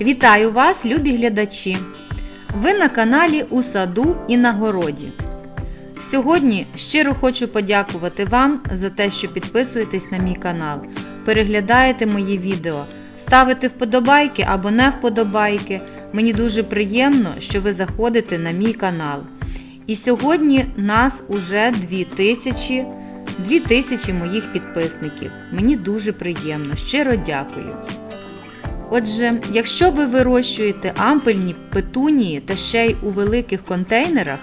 Вітаю вас, любі глядачі! Ви на каналі У саду і на городі. Сьогодні щиро хочу подякувати вам за те, що підписуєтесь на мій канал, переглядаєте мої відео, ставите вподобайки або не вподобайки. Мені дуже приємно, що ви заходите на мій канал. І сьогодні нас уже 2000, 2000 моїх підписників. Мені дуже приємно, щиро дякую. Отже, якщо ви вирощуєте ампельні петунії та ще й у великих контейнерах,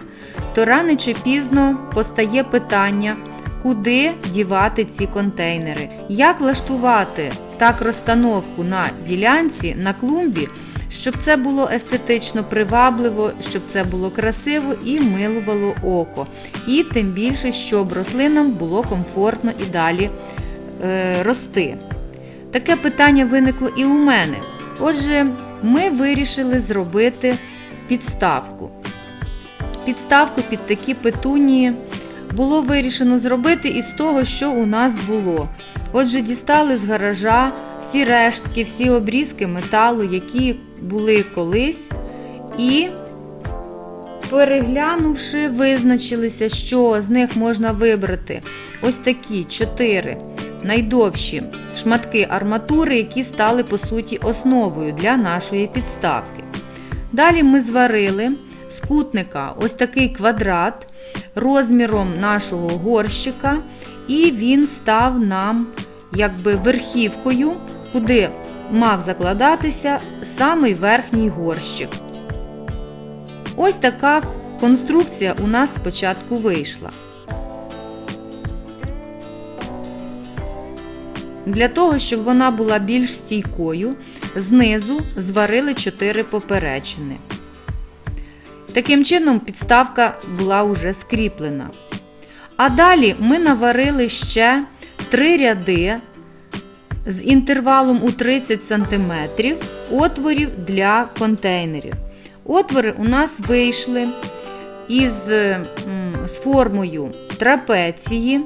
то рано чи пізно постає питання, куди дівати ці контейнери, як влаштувати так розстановку на ділянці, на клумбі, щоб це було естетично привабливо, щоб це було красиво і милувало око. І тим більше, щоб рослинам було комфортно і далі е, рости. Таке питання виникло і у мене. Отже, ми вирішили зробити підставку. Підставку під такі петунії було вирішено зробити із того, що у нас було. Отже, дістали з гаража всі рештки, всі обрізки металу, які були колись, і, переглянувши, визначилися, що з них можна вибрати ось такі чотири найдовші шматки арматури, які стали по суті основою для нашої підставки. Далі ми зварили з кутника ось такий квадрат розміром нашого горщика, і він став нам якби верхівкою, куди мав закладатися самий верхній горщик. Ось така конструкція у нас спочатку вийшла. Для того, щоб вона була більш стійкою, знизу зварили 4 поперечини. Таким чином, підставка була вже скріплена. А далі ми наварили ще 3 ряди з інтервалом у 30 см отворів для контейнерів. Отвори у нас вийшли із з формою трапеції.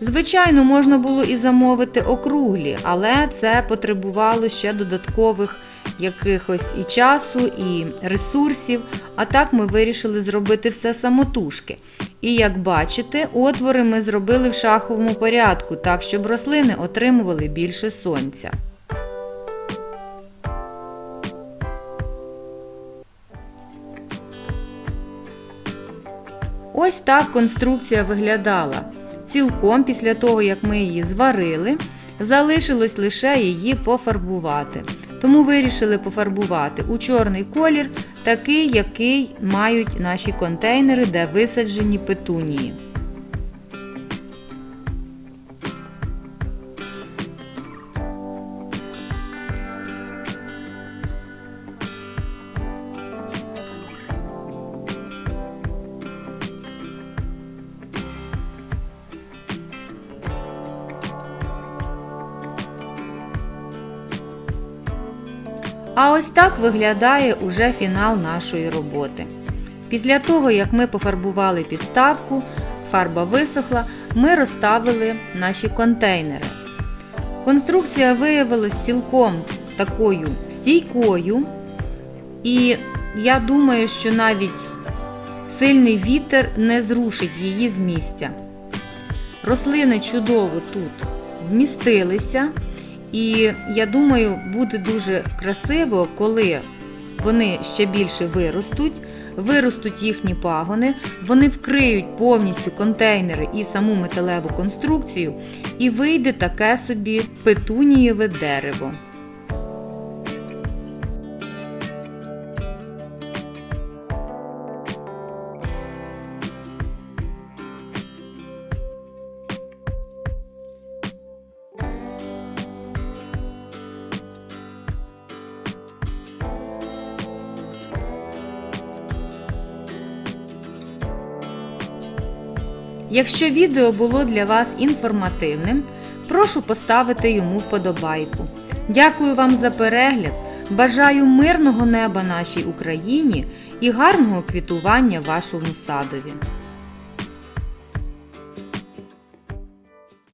Звичайно, можна було і замовити округлі, але це потребувало ще додаткових якихось і часу, і ресурсів. А так ми вирішили зробити все самотужки. І як бачите, отвори ми зробили в шаховому порядку, так щоб рослини отримували більше сонця. Ось так конструкція виглядала. Цілком після того, як ми її зварили, залишилось лише її пофарбувати. Тому вирішили пофарбувати у чорний колір, такий, який мають наші контейнери, де висаджені петунії. А ось так виглядає уже фінал нашої роботи. Після того, як ми пофарбували підставку, фарба висохла, ми розставили наші контейнери. Конструкція виявилась цілком такою стійкою, і я думаю, що навіть сильний вітер не зрушить її з місця. Рослини чудово тут вмістилися. І я думаю, буде дуже красиво, коли вони ще більше виростуть, виростуть їхні пагони, вони вкриють повністю контейнери і саму металеву конструкцію, і вийде таке собі петунієве дерево. Якщо відео було для вас інформативним, прошу поставити йому вподобайку. Дякую вам за перегляд. Бажаю мирного неба нашій Україні і гарного квітування вашому садові.